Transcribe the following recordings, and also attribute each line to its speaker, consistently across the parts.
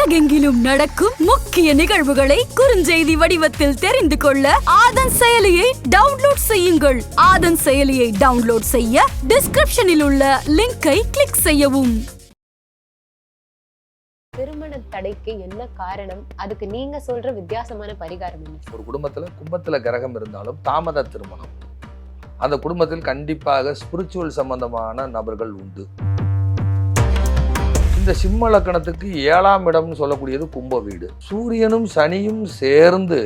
Speaker 1: உலகெங்கிலும் நடக்கும் முக்கிய நிகழ்வுகளை குறுஞ்செய்தி வடிவத்தில் தெரிந்து கொள்ள ஆதன் செயலியை டவுன்லோட் செய்யுங்கள். ஆதன் செயலியை டவுன்லோட் செய்ய டிஸ்கிரிப்ஷனில் உள்ள லிங்கை கிளிக் செய்யவும்.
Speaker 2: திருமண தடைக்கு என்ன காரணம்? அதுக்கு நீங்க சொல்ற வித்தியாசமான பரிகாரம் என்ன?
Speaker 3: ஒரு குடும்பத்தில் கும்பத்தில் கிரகம் இருந்தாலும் தாமத திருமணம். அந்த குடும்பத்தில் கண்டிப்பாக ஸ்பிரிச்சுவல் சம்பந்தமான நபர்கள் உண்டு. இந்த சிம்ம லக்கணத்துக்கு ஏழாம் இடம்னு சொல்லக்கூடியது கும்ப வீடு. சூரியனும் சனியும் சேர்ந்து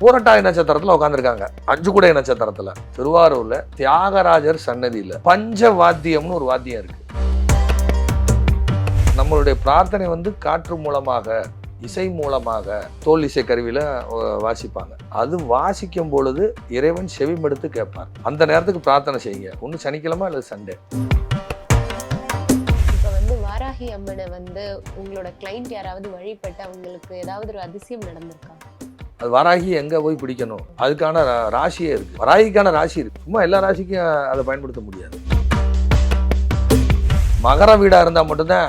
Speaker 3: பூரட்டாய் நட்சத்திரத்துல உட்காந்துருக்காங்க அஞ்சு குடை நட்சத்திரத்துல. திருவாரூர்ல தியாகராஜர் சன்னதியில. பஞ்ச வாத்தியம்னு ஒரு வாத்தியம் இருக்கு. நம்மளுடைய பிரார்த்தனை வந்து காற்று மூலமாக இசை மூலமாக தோல் இசை கருவியில வாசிப்பாங்க. அது வாசிக்கும் பொழுது இறைவன் செவிமெடுத்து கேட்பார். அந்த நேரத்துக்கு பிரார்த்தனை செய்யுங்க. ஒன்று சனிக்கிழமை அல்லது சண்டே.
Speaker 2: வாராகி அம்மனை வந்து உங்களோட கிளைண்ட் யாராவது வழிபட்டு அவங்களுக்கு ஏதாவது ஒரு அதிசயம் நடந்திருக்கா?
Speaker 3: அது வராகி எங்க போய் பிடிக்கணும்? அதுக்கான ராசியே இருக்கு. வராகிக்கான ராசி இருக்கு. சும்மா எல்லா ராசிக்கும் அதை பயன்படுத்த முடியாது. மகர வீடா இருந்தா மட்டும்தான்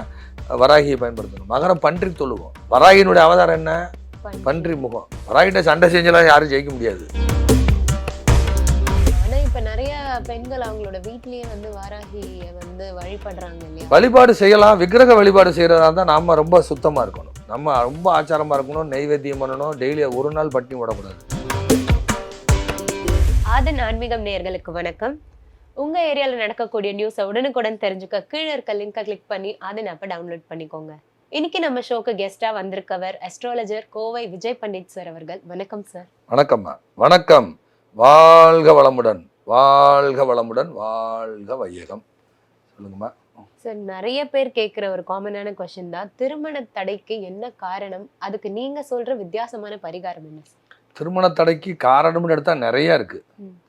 Speaker 3: வராகியை பயன்படுத்தணும். மகரம் பன்றி தொழுவோம் வராகியினுடைய அவதாரம் என்ன? பன்றி. முகம். வராகிட்ட சண்டை செஞ்செல்லாம் யாரும் ஜெயிக்க முடியாது.
Speaker 2: பெண்கள் அவங்களோட வீட்லயே வந்து வாராகிய வந்து வழிபடுறாங்க இல்லையா?
Speaker 3: வழிபாடு செய்யலாம். விக்கிரக வழிபாடு செய்யறதா இருந்தால் நாம ரொம்ப சுத்தமா இருக்கணும். நம்ம ரொம்ப ஆச்சாரமா இருக்கணும். நெய்வேத்தியம் பண்ணணும். டெய்லி ஒரு நாள் பட்டினி விடக்கூடாது
Speaker 2: ஆதன் ஆன்மீகம் நேயர்களுக்கு வணக்கம். உங்க ஏரியால நடக்கக்கூடிய நியூஸை உடனுக்குடன் தெரிஞ்சுக்க கீழே இருக்க லிங்கை கிளிக் பண்ணி ஆதன் ஆப்பை டவுன்லோட் பண்ணிக்கோங்க. இன்னைக்கு நம்ம ஷோக்கு கெஸ்டா வந்திருக்கவர் அஸ்ட்ராலஜர் கோவை விஜய் பண்டிட் சார் அவர்கள். வணக்கம் சார்
Speaker 3: வணக்கம்மா. வணக்கம். வாழ்க வளமுடன். வாழ்க வளமுடன் வாழ்க வையகம். சொல்லுங்கம்மா.
Speaker 2: சார் நிறைய பேர் கேட்குற ஒரு காமனான கொஸ்டின் தான் திருமண தடைக்கு என்ன காரணம்? அதுக்கு நீங்க சொல்ற வித்தியாசமான பரிகாரம் என்ன?
Speaker 3: திருமண தடைக்கு காரணம்னு எடுத்தா நிறைய இருக்கு.
Speaker 2: ம்.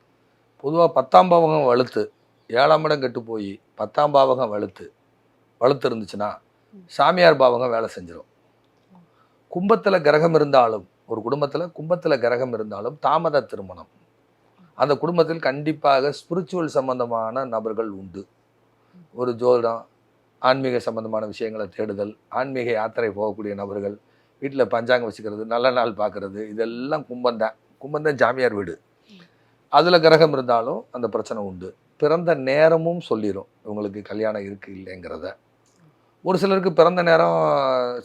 Speaker 3: பொதுவா பத்தாம் பாவகம் வலுத்து ஏழாம் இடம் கெட்டு போய் பத்தாம் பாவகம் வலுத்து வலுத்து இருந்துச்சுன்னா. சாமியார் பாவகம் வேலை செஞ்சிடும் கும்பத்துல கிரகம் இருந்தாலும் ஒரு குடும்பத்துல கும்பத்துல கிரகம் இருந்தாலும் தாமத திருமணம். அந்த குடும்பத்தில் கண்டிப்பாக ஸ்பிரிச்சுவல் சம்பந்தமான நபர்கள் உண்டு. ஒரு ஜோதிடம் ஆன்மீக சம்பந்தமான விஷயங்களை தேடுதல் ஆன்மீக யாத்திரை போகக்கூடிய நபர்கள் வீட்டில் பஞ்சாங்கம் வச்சுக்கிறது நல்ல நாள் பார்க்கறது இதெல்லாம் கும்பந்தான் கும்பந்தான் ஜாமியார் வீடு. அதில் கிரகம் இருந்தாலும் அந்த பிரச்சனை உண்டு. பிறந்த நேரமும் சொல்லிடும் இவங்களுக்கு கல்யாணம் இருக்கு இல்லைங்கிறத. ஒரு சிலருக்கு பிறந்த நேரம்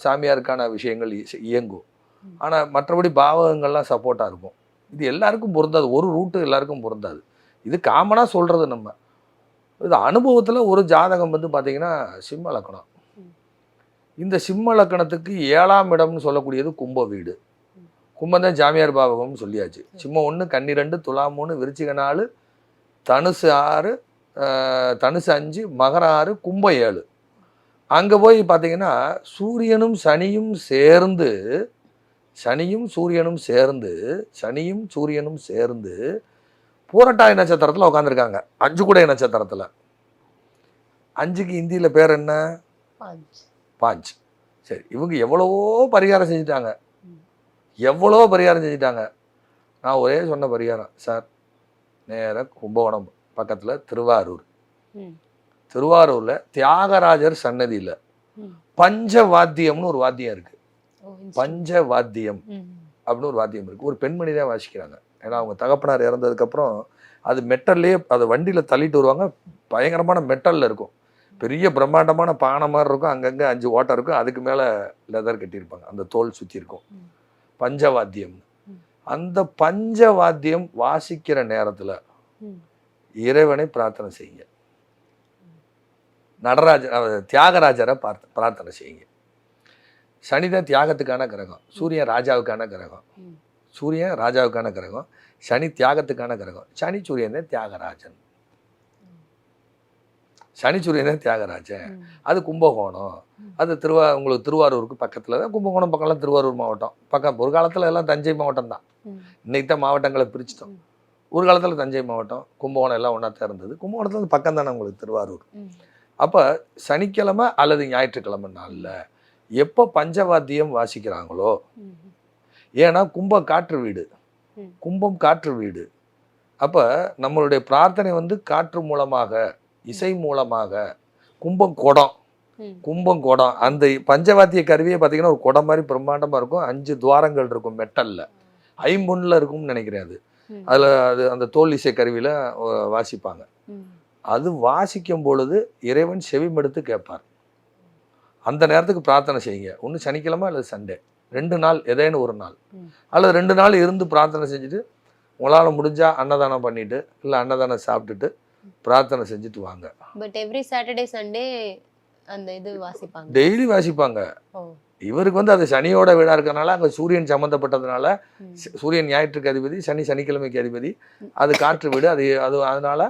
Speaker 3: சாமியாருக்கான விஷயங்கள் இ- இயங்கும். ஆனால் மற்றபடி பாவகங்கள்லாம் சப்போர்ட்டாக இருக்கும். இது எல்லாருக்கும் பொருந்தாது. ஒரு ரூட்டு எல்லாருக்கும் பொருந்தாது. இது காமனாக சொல்கிறது நம்ம. இது அனுபவத்தில் ஒரு ஜாதகம் வந்து பார்த்திங்கன்னா சிம்ம லக்கணம். இந்த சிம்ம லக்கணத்துக்கு ஏழாம் இடம்னு சொல்லக்கூடியது கும்ப வீடு. கும்பம் தான் ஜாமியார் பாவகம்னு சொல்லியாச்சு. சிம்மம் ஒன்று கன்னி ரெண்டு துலாம் மூணு விருச்சிக நாலு தனுசு ஆறு தனுசு அஞ்சு மகர ஆறு கும்பம் ஏழு. அங்கே போய் பார்த்தீங்கன்னா சூரியனும் சனியும் சேர்ந்து சனியும் சூரியனும் சேர்ந்து சனியும் சூரியனும் சேர்ந்து பூரட்டாதி நட்சத்திரத்தில் உட்காந்துருக்காங்க அஞ்சு குடை நட்சத்திரத்தில். அஞ்சுக்கு ஹிந்தியில் பேர் என்ன? பாஞ்ச். சரி இவங்க எவ்வளவோ பரிகாரம் செஞ்சுட்டாங்க.
Speaker 2: ம்.
Speaker 3: எவ்வளவோ பரிகாரம் செஞ்சுட்டாங்க. நான் ஒரே சொன்ன பரிகாரம் சார் நேராக கும்பகோணம் பக்கத்தில் திருவாரூர். திருவாரூரில் தியாகராஜர் சன்னதியில். பஞ்ச வாத்தியம்னு ஒரு வாத்தியம் இருக்கு.
Speaker 2: ஓ,
Speaker 3: பஞ்ச வாத்தியம். அப்படின்னு ஒரு வாத்தியம் இருக்கு. ஒரு பெண்மணி தான் வாசிக்கிறாங்க. ஏன்னா அவங்க தகப்பனார் இறந்ததுக்கப்புறம் அது மெட்டல்லையே அதை வண்டியில் தள்ளிட்டு வருவாங்க. பயங்கரமான மெட்டலில் இருக்கும். பெரிய பிரம்மாண்டமான பானை மாதிரி இருக்கும். அங்கங்கே அஞ்சு ஓட்டை இருக்கும். அதுக்கு மேலே லெதர் கட்டியிருப்பாங்க. அந்த தோல் சுற்றி இருக்கும். பஞ்சவாத்தியம். அந்த பஞ்சவாத்தியம் வாசிக்கிற நேரத்தில். இறைவனை பிரார்த்தனை செய்யுங்க. நடராஜ தியாகராஜரை பார்த்த பிரார்த்தனை செய்யுங்க. சனிதான் தியாகத்துக்கான கிரகம் சூரியன் ராஜாவுக்கான கிரகம். சூரியன் ராஜாவுக்கான கிரகம் சனி தியாகத்துக்கான கிரகம் சனி சூரியன் தான் தியாகராஜன் சனி சூரியன் தான் தியாகராஜன். அது கும்பகோணம். அது திருவா உங்களுக்கு திருவாரூருக்கு பக்கத்தில் தான் கும்பகோணம் பக்கம்லாம் திருவாரூர் மாவட்டம் பக்கம் ஒரு காலத்தில் எல்லாம் தஞ்சை மாவட்டம் தான்
Speaker 2: ம்.
Speaker 3: இன்னைக்கு தான் மாவட்டங்களை பிரிச்சிட்டோம். ஒரு காலத்தில் தஞ்சை மாவட்டம் கும்பகோணம் எல்லாம் ஒன்றா தான் இருந்தது கும்பகோணத்துல பக்கம் தானே உங்களுக்கு திருவாரூர். அப்போ சனிக்கிழமை அல்லது ஞாயிற்றுக்கிழமை நாளில் எப்போ பஞ்சவாத்தியம் வாசிக்கிறாங்களோ. ஏன்னா கும்பம் காற்று வீடு. கும்பம் காற்று வீடு. அப்போ நம்மளுடைய பிரார்த்தனை வந்து காற்று மூலமாக இசை மூலமாக கும்பம் குடம். கும்பம் குடம். அந்த பஞ்சவாத்திய கருவியே பார்த்தீங்கன்னா ஒரு குடம் மாதிரி பிரம்மாண்டமாக இருக்கும். அஞ்சு துவாரங்கள் இருக்கும் மெட்டலில். ஐம்பொன்னில் இருக்கும்னு நினைக்கிறேன் அது. அதில் அது அந்த தோல் இசை கருவியில் வாசிப்பாங்க. அது வாசிக்கும் பொழுது இறைவன் செவிமெடுத்து கேட்பார். அந்த நேரத்துக்கு பிரார்த்தனை செய்யுங்க. ஒன்று சனிக்கிழமை அல்லது சண்டே. ரெண்டு நாள் ஏதேனும் ஒரு நாள். அல்லது ரெண்டு நாள் இருந்து பிரார்த்தனை செஞ்சுட்டு உங்களால் முடிஞ்சா அன்னதானம் பண்ணிட்டு இல்லை அன்னதானம் சாப்பிட்டுட்டு பிரார்த்தனை செஞ்சுட்டு வாங்க.
Speaker 2: பட் எவ்ரி சாட்டர்டே சண்டே அந்த இது வாசிப்பாங்க.
Speaker 3: டெய்லி வாசிப்பாங்க. இவருக்கு வந்து அது சனியோட வீடா இருக்கறனால அங்கே சூரியன் சம்மந்தப்பட்டதுனால சூரியன் ஞாயிற்றுக்கு அதிபதி சனி சனிக்கிழமைக்கு அதிபதி. அது காற்று வீடு அது அது அதனால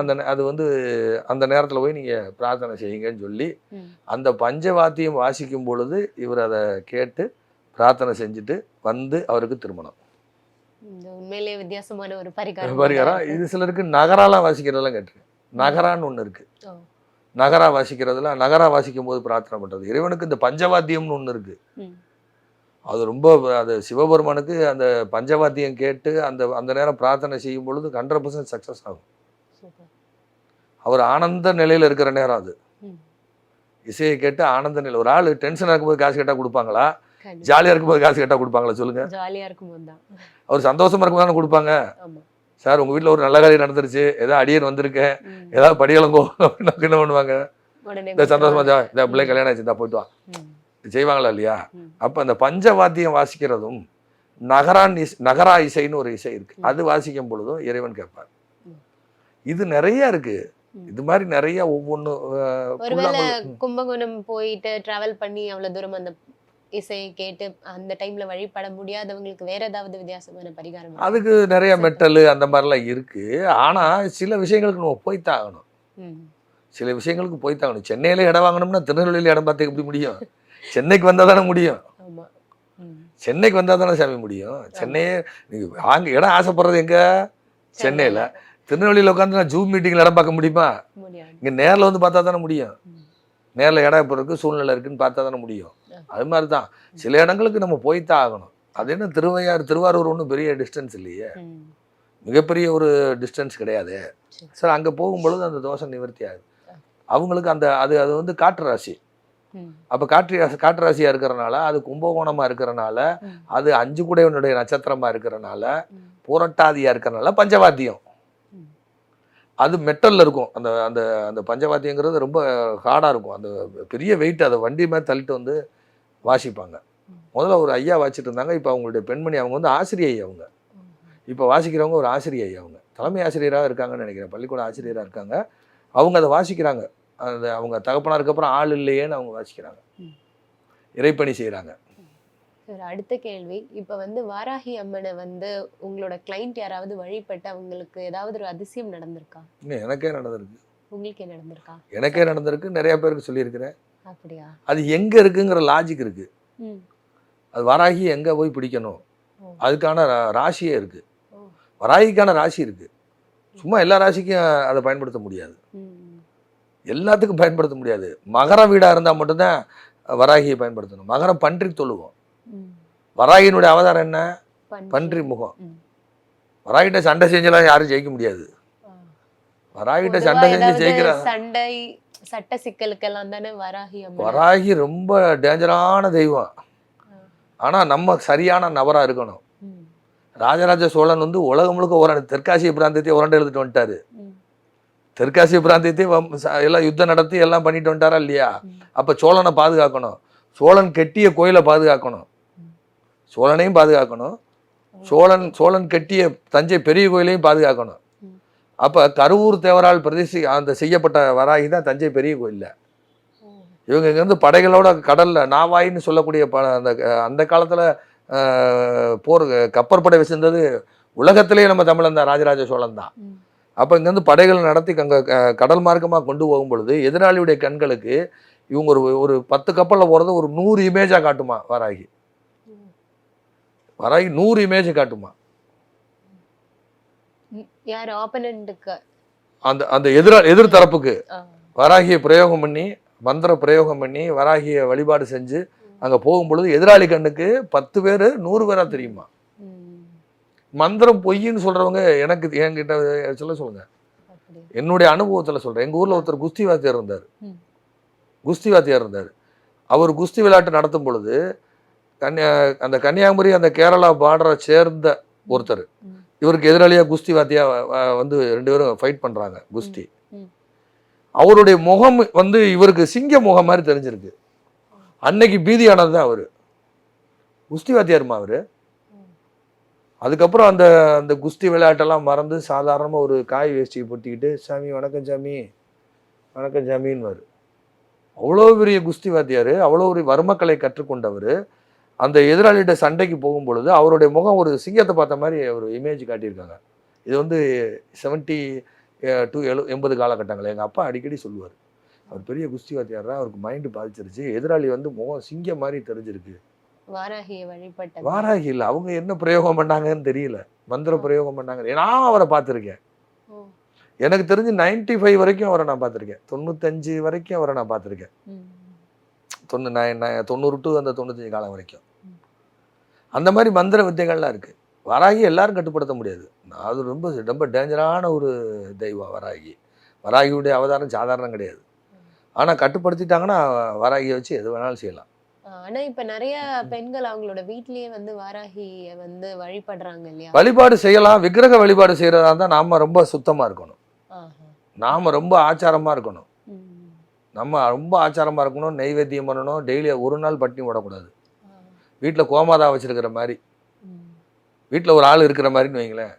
Speaker 3: அந்த அது வந்து அந்த நேரத்தில் போய் நீங்கள் பிரார்த்தனை செய்யுங்கன்னு சொல்லி. அந்த பஞ்சவாத்தியம் வாசிக்கும் பொழுது இவர் அதை கேட்டு பிரார்த்தனை செஞ்சுட்டு வந்து அவருக்கு திருமணம்.
Speaker 2: உண்மையிலேயே வித்தியாசமான ஒரு பரிகாரம்.
Speaker 3: பரிகாரம். இது சிலருக்கு நகராலாம் வாசிக்கிறதெல்லாம் கேட்டிருக்கேன். நகரான்னு ஒன்று இருக்கு. நகரா வாசிக்கிறதுல நகரா வாசிக்கும் போது பிரார்த்தனை பண்றது. இறைவனுக்கு இந்த பஞ்சவாத்தியம்னு ஒன்று இருக்கு. அது ரொம்ப அது சிவபெருமானுக்கு அந்த பஞ்சவாத்தியம் கேட்டு அந்த அந்த நேரம் பிரார்த்தனை செய்யும் பொழுது ஹண்ட்ரட் பர்சன்ட் சக்ஸஸ் ஆகும். அவர் ஆனந்த நிலையில இருக்கிற நேரம் அது. இசையை கேட்டு ஆனந்த நிலை ஒரு ஆள் டென்ஷனாக இருக்கும்போது காசு கேட்டால் கொடுப்பாங்களா ஜாலியாக இருக்கும்போது காசு கேட்டால் கொடுப்பாங்களா சொல்லுங்க
Speaker 2: ஜாலியா இருக்கும்போது தான்
Speaker 3: அவர் சந்தோஷமா இருக்கும்போது தானே கொடுப்பாங்க சார் உங்க வீட்டில் ஒரு நல்ல காரியம் நடந்துருச்சு ஏதோ அடியன் வந்திருக்கேன். ஏதாவது படியலங்கோ அப்படின்னு என்ன பண்ணுவாங்க இந்த சந்தோஷமா ஜா இந்த பிள்ளை கல்யாணம் ஆச்சு இந்தா போயிட்டு வா. செய்வாங்களா இல்லையா. அப்ப அந்த பஞ்சவாத்தியம் வாசிக்கிறதும் நகரான் இஸ் நகரா இசைன்னு ஒரு இசை இருக்கு. அது வாசிக்கும் பொழுதும் இறைவன் கேட்பார். இது நிறைய இருக்கு
Speaker 2: ம்.
Speaker 3: இது மாதிரி நிறைய ஒவ்வொன்று
Speaker 2: ஒருவேளை கும்பகோணம் போயிட்டு டிராவல் பண்ணி அவ்வளவு தூரம் அந்த இசையை கேட்டு அந்த டைம்ல வழிபட முடியாதவங்களுக்கு வேற ஏதாவது வித்தியாசமான பரிகாரம்?
Speaker 3: அதுக்கு நிறைய மெட்டல் அந்த மாதிரிலாம் இருக்கு. ஆனா சில விஷயங்களுக்கு நம்ம போய்த்தான் ஆகணும். சில விஷயங்களுக்கு போய்த்தான் ஆகணும் சென்னையில இடம் வாங்கணும்னா திருநெல்வேலியில் இடம் பார்த்து எப்படி முடியும்? சென்னைக்கு வந்தா தானே முடியும். சென்னைக்கு வந்தா தானே சாமி முடியும். சென்னையே நீங்க வாங்க இடம் ஆசைப்படுறது எங்க? சென்னையில. திருநெல்வேலியில் உட்காந்து நான் ஜூம் மீட்டிங்ல இடம் பார்க்க முடியுமா இங்க நேர்ல வந்து பார்த்தா தானே முடியும். நேர்ல இடம் இப்போ இருக்கு சூழ்நிலை இருக்குன்னு பார்த்தா தானே முடியும். அது மாதிரி தான் சில இடங்களுக்கு நம்ம போய்த்தான் ஆகணும் அது என்ன திருவையாறு திருவாரூர் ஒன்றும் பெரிய டிஸ்டன்ஸ் இல்லையே. மிகப்பெரிய ஒரு டிஸ்டன்ஸ் கிடையாது
Speaker 2: சரி.
Speaker 3: அங்கே போகும்பொழுது அந்த தோஷம் நிவர்த்தி ஆகுது அவங்களுக்கு அந்த அது அது வந்து காற்று ராசி. அப்போ காற்று காற்று ராசியாக இருக்கிறனால அது கும்பகோணமாக இருக்கிறனால. அது அஞ்சு கூடையவனுடைய நட்சத்திரமாக இருக்கிறனால. புரட்டாதியாக இருக்கிறனால பஞ்சவாத்தியம். அது மெட்டலில் இருக்கும். அந்த அந்த அந்த பஞ்சவாத்தியங்கிறது ரொம்ப ஹார்டாக இருக்கும். அந்த பெரிய வெயிட் அதை வண்டி மாதிரி தள்ளிட்டு வந்து வாசிப்பாங்க. முதல்ல ஒரு ஐயா வாசிட்டு இருந்தாங்க. இப்போ அவங்களுடைய பெண்மணி அவங்க வந்து ஆசிரியை அவங்க. இப்போ வாசிக்கிறவங்க ஒரு ஆசிரியை அவங்க. தலைமை ஆசிரியராக இருக்காங்கன்னு நினைக்கிறேன். பள்ளிக்கூட ஆசிரியராக இருக்காங்க. அவங்க அதை வாசிக்கிறாங்க. அந்த அவங்க தகப்பனாருக்கு அப்புறம் ஆள் இல்லையேன்னு அவங்க வாசிக்கிறாங்க. இறைப்பணி செய்கிறாங்க
Speaker 2: சரி அடுத்த கேள்வி. இப்ப வந்து வாராகி அம்மனை வந்து உங்களோட கிளைண்ட் யாராவது வழிபட்டு அவங்களுக்கு ஏதாவது ஒரு அதிசயம் நடந்திருக்கா?
Speaker 3: எனக்கே நடந்திருக்கு.
Speaker 2: உங்களுக்கே நடந்திருக்கா?
Speaker 3: எனக்கே நடந்திருக்கு. நிறைய பேருக்கு சொல்லியிருக்கிறேன்.
Speaker 2: அப்படியா?
Speaker 3: அது எங்கே இருக்குங்கிற லாஜிக் இருக்குது
Speaker 2: ம்.
Speaker 3: அது வராகி எங்கே போய் பிடிக்கணும். அதுக்கான ராசியே இருக்குது
Speaker 2: ஓ.
Speaker 3: வராகிக்கான ராசி இருக்குது சும்மா எல்லா ராசிக்கும் அதை பயன்படுத்த முடியாது. எல்லாத்துக்கும் பயன்படுத்த முடியாது. மகர வீடாக இருந்தால் மட்டும்தான் வராகியை பயன்படுத்தணும். மகரம் பன்றி தொழுவோம்.
Speaker 2: ம்.
Speaker 3: வராகியினுடைய அவதாரம் என்ன
Speaker 2: பன்றி.
Speaker 3: முகம். வராகிட்ட சண்டை செஞ்செல்லாம் யாரும் ஜெயிக்க முடியாது. வராகிட்ட சண்டை செஞ்சு ஜெயிக்கிற
Speaker 2: சண்டை சட்ட சிக்கலுக்கெல்லாம் தானே வராகி
Speaker 3: வராகி ரொம்ப டேஞ்சரான தெய்வம் ஆனால் நம்ம சரியான நபராக இருக்கணும். ராஜராஜ சோழன் வந்து உலகம் முழுக்க ஒரு தெற்காசிய பிராந்தியத்தை உரண்டை எழுதிட்டு வந்துட்டாரு. தெற்காசிய பிராந்தியத்தை எல்லாம் யுத்தம் நடத்தி எல்லாம் பண்ணிட்டு வந்துட்டாரா இல்லையா. அப்போ சோழனை பாதுகாக்கணும் சோழன் கெட்டிய கோயிலை பாதுகாக்கணும். சோழனையும் பாதுகாக்கணும். சோழன் சோழன் கெட்டிய தஞ்சை பெரிய கோயிலையும் பாதுகாக்கணும். அப்போ கருவூர் தேவரால் பிரதேசி அந்த செய்யப்பட்ட வராகி தான் தஞ்சை பெரிய கோயிலில். இவங்க இங்கேருந்து படைகளோட கடலில் நாவாயின்னு சொல்லக்கூடிய ப அந்த அந்த காலத்தில் போர் கப்பற்படை வச்சிருந்தது உலகத்திலேயே நம்ம தமிழன் தான் ராஜராஜ சோழன் தான். அப்போ இங்கேருந்து படைகள் நடத்தி அங்கே கடல் மார்க்கமாக கொண்டு போகும் பொழுது எதிராளியுடைய கண்களுக்கு இவங்க ஒரு ஒரு பத்து கப்பலில் போகிறது ஒரு நூறு இமேஜாக காட்டுமா வராகி. வராகி நூறு இமேஜ் காட்டுமா? அந்த அந்த எதிர எதிர் தரப்புக்கு வராகியை பிரயோகம் பண்ணி மந்திர பிரயோகம் பண்ணி வராகியை வழிபாடு செஞ்சு அங்கே போகும் பொழுது எதிராளி கண்ணுக்கு பத்து பேர் நூறு பேரா தெரியுமா? மந்திரம் பொய்ன்னு சொல்றவங்க எனக்கு என்கிட்ட சொல்ல சொல்லுங்க. என்னுடைய அனுபவத்தில் சொல்றேன். எங்க ஊர்ல ஒருத்தர் குஸ்தி வாத்தியார் இருந்தார். குஸ்தி வாத்தியார் இருந்தார். அவர் குஸ்தி விளையாட்டு நடத்தும் பொழுது கன்னியா அந்த கன்னியாகுமரி அந்த கேரளா பார்டரை சேர்ந்த ஒருத்தர். இவருக்கு எதிராளியாக குஸ்தி வாத்தியா வந்து ரெண்டு பேரும் ஃபைட் பண்ணுறாங்க குஸ்தி. அவருடைய முகம் வந்து இவருக்கு சிங்க முகம் மாதிரி தெரிஞ்சிருக்கு. அன்னைக்கு பீதியானது தான் அவர். குஸ்தி வாத்தியாருமா அவர்? அதுக்கப்புறம் அந்த அந்த குஸ்தி விளையாட்டெல்லாம் மறந்து சாதாரணமாக ஒரு காய் வேஷ்டியை பொட்டிக்கிட்டு சாமி வணக்கம் சாமி வணக்கம் சாமின்னு அவ்வளோ பெரிய குஸ்தி வாத்தியார் அவ்வளோ ஒரு வர்மக்கலை கற்றுக்கொண்டவர். அந்த எதிராளிகிட்ட சண்டைக்கு போகும் பொழுது அவருடைய முகம் ஒரு சிங்கத்தை பார்த்த மாதிரி ஒரு இமேஜ் காட்டியிருக்காங்க. இது வந்து செவன்ட்டி டு எழு எண்பது காலகட்டங்கள். எங்கள் அப்பா அடிக்கடி சொல்லுவார். அவர் பெரிய குஸ்தி வாத்தியார் தான் அவருக்கு மைண்டு பாதிச்சிருச்சு. எதிராளி வந்து முகம் சிங்கம் மாதிரி தெரிஞ்சிருக்கு.
Speaker 2: வாராகியை வழிபட்ட
Speaker 3: வாராகி இல்லை. அவங்க என்ன பிரயோகம் பண்ணாங்கன்னு தெரியல. மந்திர பிரயோகம் பண்ணாங்க. நான் அவரை பார்த்துருக்கேன். எனக்கு தெரிஞ்சு 95 ஃபைவ் வரைக்கும் அவரை நான் பார்த்துருக்கேன். தொண்ணூத்தஞ்சு வரைக்கும் அவரை நான் பார்த்துருக்கேன். தொண்ணூ நான் தொண்ணூறு டு அந்த தொண்ணூத்தஞ்சு காலம் வரைக்கும். அந்த மாதிரி மந்திர வித்தைகள்லாம் இருக்கு. வராகி எல்லாரும் கட்டுப்படுத்த முடியாது. அது ரொம்ப ரொம்ப டேஞ்சரான ஒரு தெய்வம் வராகி. வராகியுடைய அவதாரம் சாதாரணம் கிடையாது. ஆனால் கட்டுப்படுத்திட்டாங்கன்னா வராகியை வச்சு எது வேணாலும் செய்யலாம்.
Speaker 2: ஆனா இப்ப நிறைய பெண்கள் அவங்களோட வீட்லயே வந்து வாராகிய வந்து வழிபடுறாங்க இல்லையா?
Speaker 3: வழிபாடு செய்யலாம். விக்கிரக வழிபாடு செய்யறதா இருந்தால் நாம ரொம்ப சுத்தமா இருக்கணும். நாம ரொம்ப ஆச்சாரமா இருக்கணும். நம்ம ரொம்ப ஆச்சாரமா இருக்கணும் நெய்வேத்தியம் பண்ணணும் டெய்லி ஒரு நாள் பட்டினி விடக்கூடாது. வீட்டில் கோமாதா வச்சிருக்கிற மாதிரி. வீட்டில் ஒரு ஆள் இருக்கிற மாதிரின்னு வைங்களேன்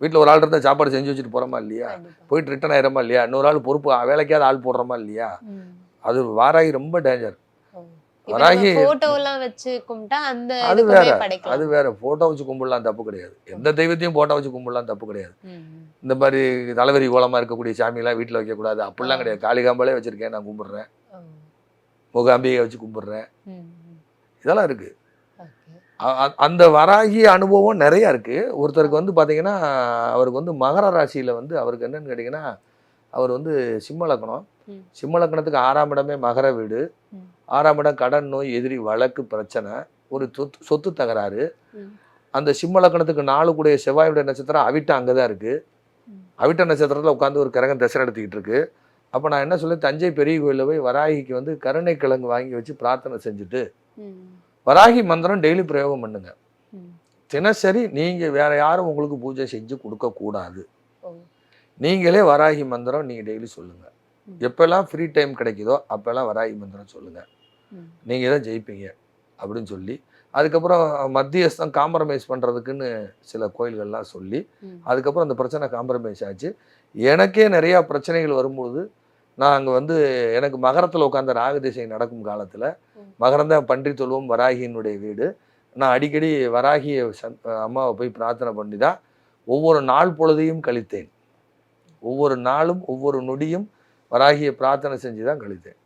Speaker 3: வீட்டில் ஒரு ஆள் இருந்தால் சாப்பாடு செஞ்சு வச்சுட்டு போகிறோமா இல்லையா. போயிட்டு ரிட்டர்ன் ஆயிரமா இல்லையா இன்னொரு ஆள் பொறுப்பு வேலைக்காவது ஆள் போடுறோமா இல்லையா. அது வாராகி ரொம்ப டேஞ்சர் வராகி-
Speaker 2: எல்லாம் வச்சு கும்பிட்டா அந்த
Speaker 3: அது வேற. அது வேற. ஃபோட்டோ வச்சு கும்பிடலாம் தப்பு கிடையாது. எந்த தெய்வத்தையும் ஃபோட்டோ வச்சு கும்பிடலாம் தப்பு கிடையாது. இந்த மாதிரி தலைவரி கோலமாக இருக்கக்கூடிய சாமியெல்லாம் வீட்டில் வைக்கக்கூடாது. அப்படிலாம். கிடையாது. காளிகாம்பாலே வச்சிருக்கேன் நான் கும்பிடுறேன். முகாம்பிகை வச்சு கும்பிடுறேன். இதெல்லாம் இருக்கு. அந்த வராகி அனுபவம் நிறைய இருக்கு. ஒருத்தருக்கு வந்து பாத்தீங்கன்னா அவருக்கு வந்து மகர ராசியில வந்து அவருக்கு என்னன்னு கேட்டிங்கன்னா அவர் வந்து சிம்ம லக்னம்.
Speaker 2: ம்.
Speaker 3: சிம்ம லக்னத்துக்கு ஆறாம் இடமே மகர வீடு. ஆறாம் இடம் கடன் நோய் எதிரி வழக்கு பிரச்சனை ஒரு சொத்து சொத்து தகராறு. அந்த சிம்ம லக்னத்துக்கு நாலு கூடிய செவ்வாயுடைய நட்சத்திரம் அவிட்டம் அங்கே தான் இருக்கு
Speaker 2: ம்.
Speaker 3: அவிட்ட நட்சத்திரத்தில் உட்காந்து ஒரு கிரகம் தசை நடத்திக்கிட்டு இருக்கு அப்போ நான் என்ன சொல்ல தஞ்சை பெரிய கோயிலில் போய் வராகிக்கு வந்து கருணை கிழங்கு வாங்கி வச்சு பிரார்த்தனை செஞ்சுட்டு. வராகி மந்திரம் டெய்லி பிரயோகம் பண்ணுங்க. தினசரி நீங்க வேற யாரும் உங்களுக்கு பூஜை செஞ்சு கொடுக்க கூடாது
Speaker 2: ஓ.
Speaker 3: நீங்களே வராகி மந்திரம் நீங்க டெய்லி சொல்லுங்க
Speaker 2: ம்.
Speaker 3: எப்பெல்லாம் ஃப்ரீ டைம் கிடைக்குதோ அப்பெல்லாம் வராகி மந்திரம் சொல்லுங்க
Speaker 2: ம்.
Speaker 3: நீங்க தான் ஜெயிப்பீங்க அப்படின்னு சொல்லி அதுக்கப்புறம் மத்தியஸ்தம் காம்ப்ரமைஸ் பண்றதுக்குன்னு சில கோயில்கள்லாம் சொல்லி. அதுக்கப்புறம் அந்த பிரச்சனை காம்ப்ரமைஸ் ஆச்சு எனக்கே நிறையா பிரச்சனைகள் வரும்போது நான் அங்கே வந்து எனக்கு மகரத்தில் உட்காந்த ராகதிசை நடக்கும் காலத்தில்
Speaker 2: ம்.
Speaker 3: மகரந்த பன்றி தொழுவம் வராகியினுடைய வீடு நான் அடிக்கடி வராகிய சந் அம்மாவை போய் பிரார்த்தனை பண்ணி தான் ஒவ்வொரு நாள் பொழுதையும் கழித்தேன் ஒவ்வொரு நாளும் ஒவ்வொரு நொடியும் வராகியை பிரார்த்தனை செஞ்சு தான் கழித்தேன்.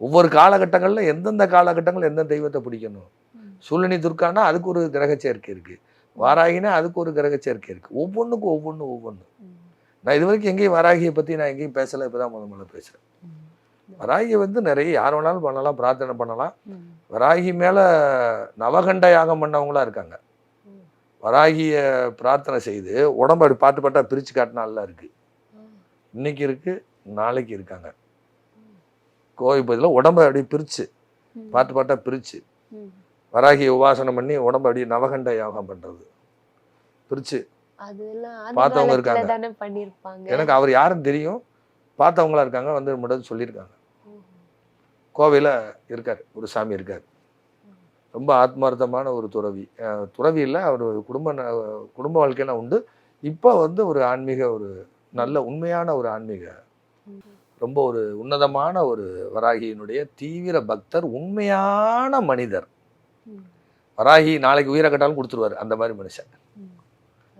Speaker 3: ஒவ்வொரு காலகட்டங்களில் எந்தெந்த காலகட்டங்கள் எந்த தெய்வத்தை பிடிக்கணும்? சூழ்நிலை துர்க்கானா அதுக்கு ஒரு கிரக சேர்க்கை இருக்குது வாராகினா அதுக்கு ஒரு கிரக சேர்க்கை இருக்குது ஒவ்வொன்றுக்கும் ஒவ்வொன்றும்
Speaker 2: ஒவ்வொன்றும்
Speaker 3: நான் இது வரைக்கும் எங்கேயும் வராகியை பற்றி நான் எங்கேயும் பேசலை இப்போ தான் முதல்ல பேசுகிறேன் வராகியை வந்து நிறைய யார் வேணாலும் பண்ணலாம் பிரார்த்தனை பண்ணலாம். வராகி மேலே நவகண்ட யாகம் பண்ணவங்களா இருக்காங்க. வராகியை பிரார்த்தனை செய்து உடம்பு அப்படி பாட்டு பாட்டாக பிரித்து காட்டினாலாம் இருக்குது
Speaker 2: இன்றைக்கி
Speaker 3: இன்னைக்கு நாளைக்கு இருக்காங்க கோவில் பதில் உடம்பை அப்படியே பிரித்து. பாட்டு பாட்டா பிரித்து
Speaker 2: ம்.
Speaker 3: வராகியை உபாசனம் பண்ணி உடம்பு அப்படியே நவகண்ட யாகம் பண்ணுறது பிரித்து பார்த்தவங்க இருக்காங்க. எனக்கு அவர் யாருன்னு தெரியும் பார்த்தவங்களா இருக்காங்க வந்து மட்டும் சொல்லியிருக்காங்க. கோவையில் இருக்கார் ஒரு சாமி இருக்கார் ரொம்ப ஆத்மார்த்தமான ஒரு துறவி துறவி இல்லை அவர் குடும்ப குடும்ப வாழ்க்கையெல்லாம் உண்டு இப்போ வந்து ஒரு ஆன்மீக ஒரு நல்ல உண்மையான ஒரு ஆன்மீக. ரொம்ப ஒரு உன்னதமான ஒரு வராகியினுடைய தீவிர பக்தர் உண்மையான மனிதர். வராகி நாளைக்கு உயிரை கட்டாலும் கொடுத்துருவாரு அந்த மாதிரி மனுஷன்.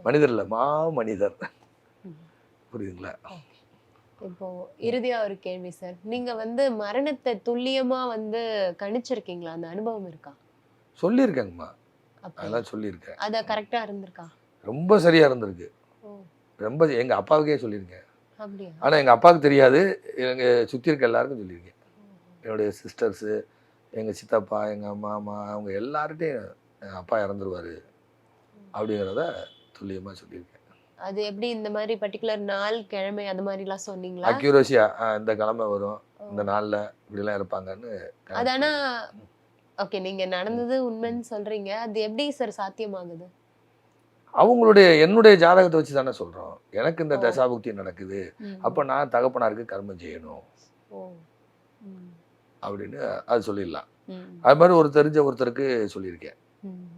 Speaker 3: மனிதர் இல்லை மா மனிதர். புரியுதுங்களா?
Speaker 2: இப்போ இறுதியா ஒரு கேள்வி சார். நீங்க வந்து மரணத்தை துல்லியமா வந்து கணிச்சிருக்கீங்களா? அந்த அனுபவம் இருக்கா?
Speaker 3: சொல்லியிருக்கேங்கம்மா. அதெல்லாம் சொல்லியிருக்கேன்.
Speaker 2: அத கரெக்டா இருந்திருக்கா?
Speaker 3: ரொம்ப சரியா இருந்திருக்கு. ரொம்ப எங்க அப்பாவுக்கே சொல்லியிருக்கேன்.
Speaker 2: அப்படியா?
Speaker 3: ஆனா எங்க அப்பாவுக்கு தெரியாது. எங்க சுத்தி இருக்க எல்லாருக்கும் சொல்லியிருக்கேன் என்னுடைய சிஸ்டர்ஸு எங்க சித்தப்பா எங்க மாமா அவங்க எல்லார்ட்டையும் என் அப்பா இறந்துருவாரு அப்படிங்கிறத துல்லியமா சொல்லியிருக்கேன்
Speaker 2: அது எப்படி இந்த மாதிரி பர்டிகுலர் நாள் கிழமை அது மாதிரி எல்லாம் சொன்னீங்களா
Speaker 3: அக்யூரஸியா இந்த கிழமை வரும் இந்த நாள்ல இப்படிலாம் இருப்பாங்கன்னு
Speaker 2: அது ஆனா ஓகே நீங்க நடந்தது உண்மைன்னு சொல்றீங்க. அது எப்படி சார் சாத்தியமாகுது?
Speaker 3: அவங்களுடைய என்னுடைய ஜாதகத்தை வச்சு தானே சொல்றோம் எனக்கு இந்த. தசாபுக்தி நடக்குது. அப்ப நான் தகப்பனாருக்கு கர்மம் செய்யணும். அப்படின்னு அது சொல்லிடலாம். அது மாதிரி ஒரு தெரிஞ்ச ஒருத்தருக்கு சொல்லியிருக்கேன்.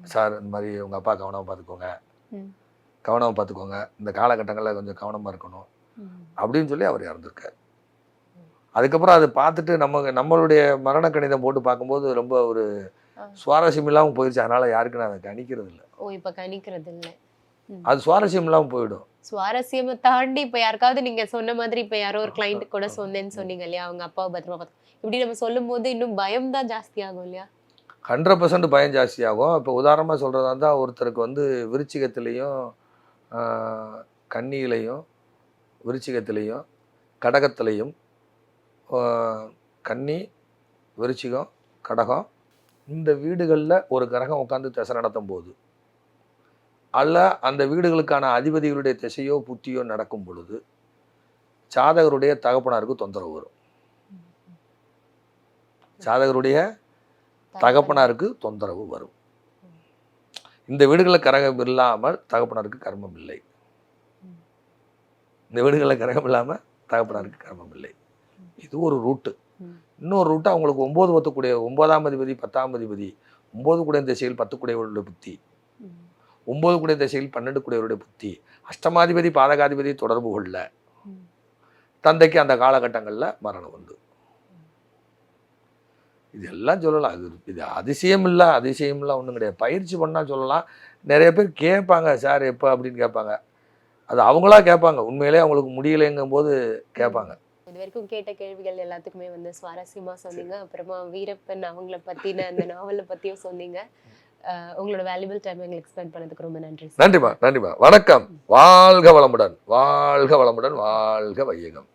Speaker 3: சார் இந்த மாதிரி உங்க அப்பா கவனமா பார்த்துக்கோங்க
Speaker 2: ம்.
Speaker 3: கவனமா பார்த்துக்கோங்க இந்த காலகட்டங்களில் கொஞ்சம் கவனமா இருக்கணும். அப்படின்னு சொல்லி அவர் இறந்துருக்கார் அதுக்கப்புறம் அதை பார்த்துட்டு நம்ம நம்மளுடைய மரண கணிதம் போட்டு பார்க்கும்போது ரொம்ப ஒரு. சுவாரஸ்யம் இல்லாமல் போயிடுச்சு அதனால யாருக்கு நான் அதை கணிக்கிறது இல்லை
Speaker 2: ஓ இப்ப கணிக்கிறது இல்ல
Speaker 3: அது சுவாரஸ்யம் இல்லாமல் போயிடும்.
Speaker 2: சுவாரஸ்யமை தாண்டி இப்ப யாருக்காவது நீங்க சொன்ன மாதிரி இப்ப யாரோ ஒரு கிளைண்ட் கூட சொன்னேன்னு சொன்னீங்க இல்லையா? அவங்க அப்பாவை பத்திரமா பார்த்து இப்படி நம்ம சொல்லும் போது இன்னும் பயம் தான் ஜாஸ்தி ஆகும் இல்லையா?
Speaker 3: ஹண்ட்ரட் பர்சன்ட் பயம் ஜாஸ்தியாகும். இப்போ உதாரணமாக சொல்கிறதா இருந்தால் ஒருத்தருக்கு வந்து விருச்சிகத்திலையும் ஆஹ், கன்னியிலையும் விருச்சிகத்திலையும் கடகத்திலையும் கன்னி விருச்சிகம் கடகம் இந்த வீடுகளில் ஒரு கிரகம் உட்காந்து திசை நடத்தும் போது அல்ல அந்த வீடுகளுக்கான அதிபதிகளுடைய திசையோ புத்தியோ நடக்கும் பொழுது ஜாதகருடைய தகப்பனாருக்கு தொந்தரவு வரும். ஜாதகருடைய தகப்பனாருக்கு தொந்தரவு வரும். இந்த வீடுகளில் கரகம் இல்லாமல் தகப்பனாருக்கு கர்மம் இல்லை. இந்த வீடுகளில் கரகம் இல்லாமல் தகப்பனாருக்கு கர்மம் இல்லை. இது ஒரு ரூட்டு. இன்னொரு ரூட்டு அவங்களுக்கு ஒன்பது பத்துக்குடைய ஒன்பதாம் அதிபதி பத்தாம் அதிபதி ஒன்பது கூட திசையில் பத்து கூடிய புத்தி.
Speaker 2: ம்.
Speaker 3: ஒன்பது குடைய திசையில் பன்னெண்டு குடையவருடைய புத்தி. அஷ்டமாதிபதி பாதகாதிபதி தொடர்பு கொள்ள. தந்தைக்கு அந்த காலகட்டங்களில் மரணம் உண்டு. இதெல்லாம் சொல்லலாம். இது இது அதிசயம் இல்லை அதிசயம் இல்லை ஒன்றும் கிடையாது. பயிற்சி பண்ணால் சொல்லலாம். நிறைய பேர் கேட்பாங்க சார் எப்போ? அப்படின்னு கேட்பாங்க. அது அவங்களா கேட்பாங்க. உண்மையிலே அவங்களுக்கு முடியலைங்கும் போது கேட்பாங்க
Speaker 2: இது வரைக்கும் கேட்ட கேள்விகள் எல்லாத்துக்குமே வந்து சுவாரஸ்யமா சொன்னீங்க. அப்புறமா வீரப்பன் அவங்கள பத்தின அந்த நாவலை பத்தியும் சொன்னீங்க. உங்களோட வேல்யூபிள் டைம் எங்களுக்கு ஸ்பெண்ட் பண்ணதுக்கு ரொம்ப நன்றி
Speaker 3: நன்றிமா நன்றிமா. வணக்கம். வாழ்க வளமுடன். வாழ்க வளமுடன். வாழ்க வையகம்.